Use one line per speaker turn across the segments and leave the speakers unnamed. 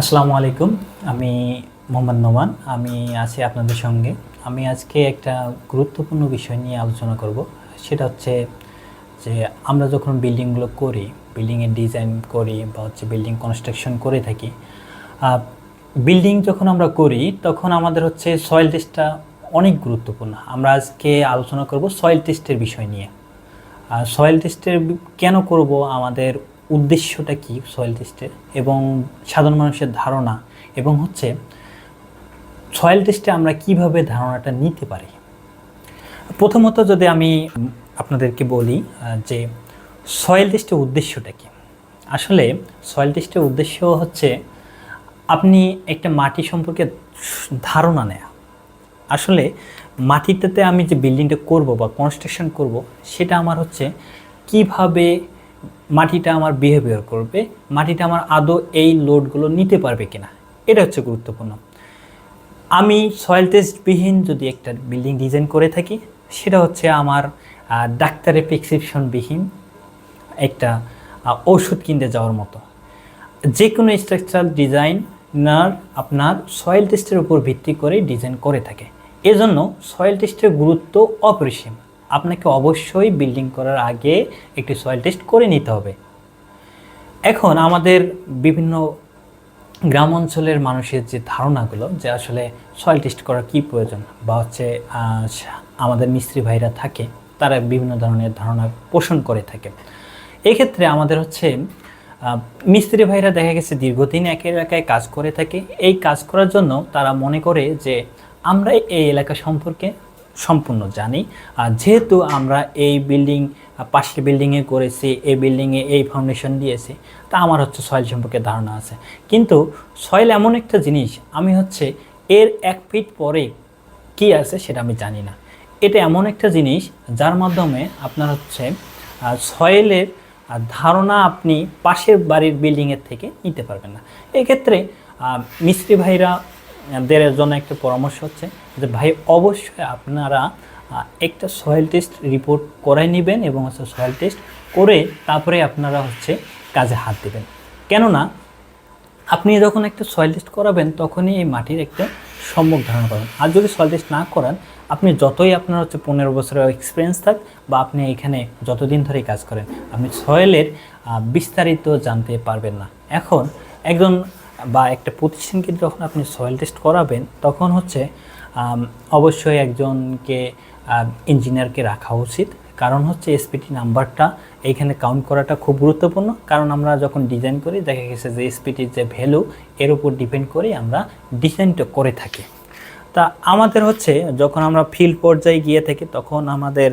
আসসালামু আলাইকুম, আমি মোহাম্মদ নোমান, আমি আছি আপনাদের সঙ্গে। আমি আজকে একটা গুরুত্বপূর্ণ বিষয় নিয়ে আলোচনা করব, সেটা হচ্ছে যে আমরা যখন বিল্ডিংগুলো করি, বিল্ডিংয়ের ডিজাইন করি বা হচ্ছে বিল্ডিং কনস্ট্রাকশন করে থাকি বিল্ডিং যখন আমরা করি, তখন আমাদের হচ্ছে সয়েল টেস্টটা অনেক গুরুত্বপূর্ণ। আমরা আজকে আলোচনা করব সয়েল টেস্টের বিষয় নিয়ে। আর সয়েল টেস্টের কেন করব, আমাদের উদ্দেশ্যটা কি সয়েল টেস্টের এবং সাধারণ মানুষের ধারণা? এবং হচ্ছে সয়েল টেস্টে আমরা কীভাবে ধারণাটা নিতে পারি? প্রথমত যদি আমি আপনাদেরকে বলি যে সয়েল টেস্টের উদ্দেশ্যটা কি? আসলে সয়েল টেস্টের উদ্দেশ্য হচ্ছে, আপনি একটা মাটি সম্পর্কে ধারণা নেয়া। আসলে মাটিটাতে আমি যে বিল্ডিংটা করব বা কনস্ট্রাকশন করব, সেটা আমার হচ্ছে কীভাবে মাটিটা আমার বিহেভিয়ার করবে, মাটিটা আমার আদৌ এই লোডগুলো নিতে পারবে কিনা? এটা হচ্ছে গুরুত্বপূর্ণ। আমি সয়েল টেস্টবিহীন যদি একটা বিল্ডিং ডিজাইন করে থাকি, সেটা হচ্ছে আমার ডাক্তারের প্রেসক্রিপশনবিহীন একটা ওষুধ কিনতে যাওয়ার মতো। যে কোনো স্ট্রাকচারাল ডিজাইন ডিজাইনার আপনার সয়েল টেস্টের উপর ভিত্তি করে ডিজাইন করে থাকে। এজন্য সয়েল টেস্টের গুরুত্ব অপরিসীম। আপনাকে অবশ্যই বিল্ডিং করার আগে একটি সয়েল টেস্ট করে নিতে হবে। এখন আমাদের বিভিন্ন গ্রাম অঞ্চলের মানুষের যে ধারণাগুলো যে আসলে সয়েল টেস্ট করার কী প্রয়োজন বা হচ্ছে আমাদের মিস্ত্রি ভাইরা থাকে, তারা বিভিন্ন ধরনের ধারণা পোষণ করে থাকে। এক্ষেত্রে আমাদের হচ্ছে মিস্ত্রি ভাইরা দেখা গেছে দীর্ঘদিন এক এলাকায় কাজ করে থাকে। এই কাজ করার জন্য তারা মনে করে যে আমরা এই এলাকা সম্পর্কে সম্পূর্ণ জানি। আর যেহেতু আমরা এই বিল্ডিং পাশের বিল্ডিংয়ে করেছি, এই বিল্ডিংয়ে এই ফাউন্ডেশন দিয়েছি, তা আমার হচ্ছে সয়েল সম্পর্কে ধারণা আছে। কিন্তু সয়েল এমন একটা জিনিস, আমি হচ্ছে এর এক ফিট পরে কি আছে সেটা আমি জানি না। এটা এমন একটা জিনিস, যার মাধ্যমে আপনার হচ্ছে সয়েলের ধারণা আপনি পাশের বাড়ির বিল্ডিংয়ের থেকে নিতে পারবেন না। এক্ষেত্রে মিস্ত্রি ভাইরা দের জন্য একটা পরামর্শ হচ্ছে যে ভাই, অবশ্যই আপনারা একটা সয়েল টেস্ট রিপোর্ট করাই নেবেন এবং হচ্ছে সয়েল টেস্ট করে তারপরে আপনারা হচ্ছে কাজে হাত দেবেন। কেননা, আপনি যখন একটা সয়েল টেস্ট করাবেন, তখনই এই মাটির একটা সম্মুখ ধারণা পাবেন আর যদি সয়েল টেস্ট না করান, আপনি যতই আপনার হচ্ছে পনেরো বছরের এক্সপিরিয়েন্স থাক বা আপনি এখানে যতদিন ধরেই কাজ করেন, আপনি সয়েলের বিস্তারিত জানতে পারবেন না। এখন একজন বা একটা প্রতিষ্ঠানকে যখন আপনি সয়েল টেস্ট করাবেন, তখন হচ্ছে অবশ্যই একজনকে ইঞ্জিনিয়ারকে রাখা উচিত। কারণ হচ্ছে এসপিটি নাম্বারটা এইখানে কাউন্ট করাটা খুব গুরুত্বপূর্ণ। কারণ আমরা যখন ডিজাইন করি, দেখা গেছে যে এসপিটির যে ভ্যালু এর উপর ডিপেন্ড করে আমরা ডিজাইনটা করে থাকি। তা আমাদের হচ্ছে, যখন আমরা ফিল্ড পর্যায়ে গিয়ে থাকি, তখন আমাদের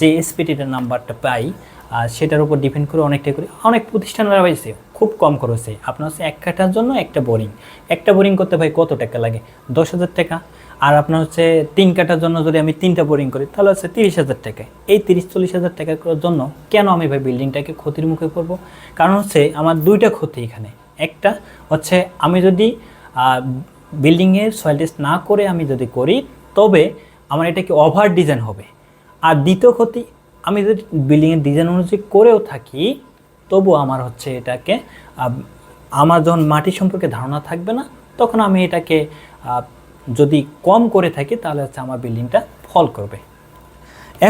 যে এসপিটির নাম্বারটা পাই আহ, সেটার উপর ডিপেন্ড করে অনেকটাই করি অনেক প্রতিষ্ঠানরা পাইছে খুব কম খরচে আপনার হচ্ছে এক কাঠার জন্য একটা বোরিং একটা বোরিং করতে ভাই কত টাকা লাগে? দশ হাজার টাকা। আর আপনার হচ্ছে তিন কাঠার জন্য যদি আমি তিনটা বোরিং করি তাহলে হচ্ছে তিরিশ হাজার টাকা। এই তিরিশ চল্লিশ হাজার টাকার জন্য কেন আমি ভাই বিল্ডিংটাকে ক্ষতির মুখে পড়ব? কারণ হচ্ছে আমার দুইটা ক্ষতি এখানে। একটা হচ্ছে আমি যদি বিল্ডিংয়ের সয়েল টেস্ট না করে আমি যদি করি তবে আমার এটা কি ওভার ডিজাইন হবে। আর দ্বিতীয় ক্ষতি আমি যদি বিল্ডিংয়ের ডিজাইন অনুযায়ী করেও থাকি তবু আমার হচ্ছে এটাকে আমার যখন মাটি সম্পর্কে ধারণা থাকবে না, তখন আমি এটাকে যদি কম করে থাকি, তাহলে হচ্ছে আমার বিল্ডিংটা ফল করবে।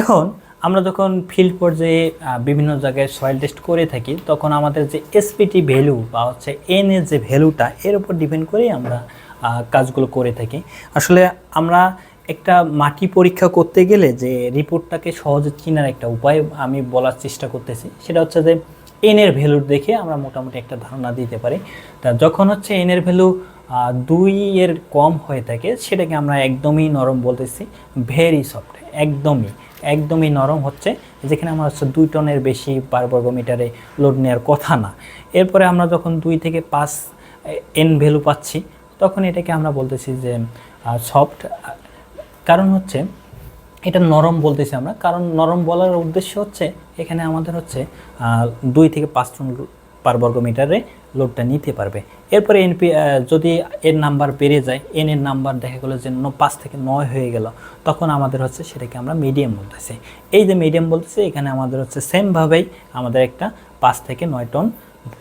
এখন আমরা যখন ফিল্ড পর্যায়ে বিভিন্ন জায়গায় সয়েল টেস্ট করে থাকি, তখন আমাদের যে এসপিটি ভ্যালু বা হচ্ছে এন এর যে ভ্যালুটা এর উপর ডিপেন্ড করেই আমরা কাজগুলো করে থাকি। আসলে আমরা একটা মাটি পরীক্ষা করতে গেলে যে রিপোর্টটাকে সহজে চিনার একটা উপায় আমি বলার চেষ্টা করতেছি। সেটা হচ্ছে যে এনের এর ভ্যালু দেখে আমরা মোটামুটি একটা ধারণা দিতে পারি। তা যখন হচ্ছে এনের ভ্যালু দুই এর কম হয়ে থাকে, সেটাকে আমরা একদমই নরম বলতেছি ভেরি সফট একদমই একদমই নরম হচ্ছে, যেখানে আমরা হচ্ছে দুই টনের বেশি পার বর্গ মিটারে লোড নেওয়ার কথা না। এরপরে আমরা যখন দুই থেকে পাঁচ এন ভ্যালু পাচ্ছি, তখন এটাকে আমরা বলতেছি যে সফট কারণ হচ্ছে, এটা নরম বলতেছি আমরা, কারণ নরম বলার উদ্দেশ্য হচ্ছে, এখানে আমাদের হচ্ছে দুই থেকে পাঁচ টন পার বর্গ মিটারে লোডটা নিতে পারবে। এরপরে এনপি যদি এর নাম্বার বেড়ে যায়, এন এর নাম্বার দেখা গেলো যে পাঁচ থেকে নয় হয়ে গেল, তখন আমাদের হচ্ছে সেটাকে আমরা মিডিয়াম বলতেছি। এই যে মিডিয়াম বলতেছি, এখানে আমাদের হচ্ছে সেমভাবেই আমাদের একটা পাঁচ থেকে নয় টন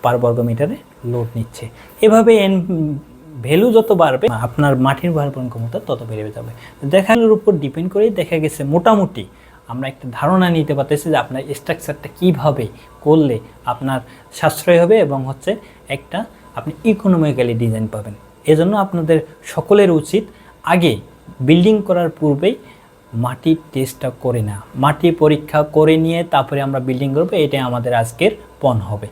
পার বর্গ মিটারে লোড নিচ্ছে। এভাবে এন ভ্যালু যত বাড়বে, আপনার মাটির ভারবহন ক্ষমতা তত বেড়ে যাবে দেখানোর উপর ডিপেন্ড করেই দেখা গেছে মোটামুটি আমরা একটা ধারণা নিতে পারতেছি যে আপনার স্ট্রাকচারটা কীভাবে করলে আপনার সাশ্রয় হবে এবং হচ্ছে একটা আপনি ইকোনমিক্যালি ডিজাইন পাবেন। এজন্য আপনাদের সকলের উচিত আগে বিল্ডিং করার পূর্বেই মাটির টেস্টটা করে না মাটি পরীক্ষা করে নিয়ে তারপরে আমরা বিল্ডিং করব, এটাই আমাদের আজকের পণ হবে।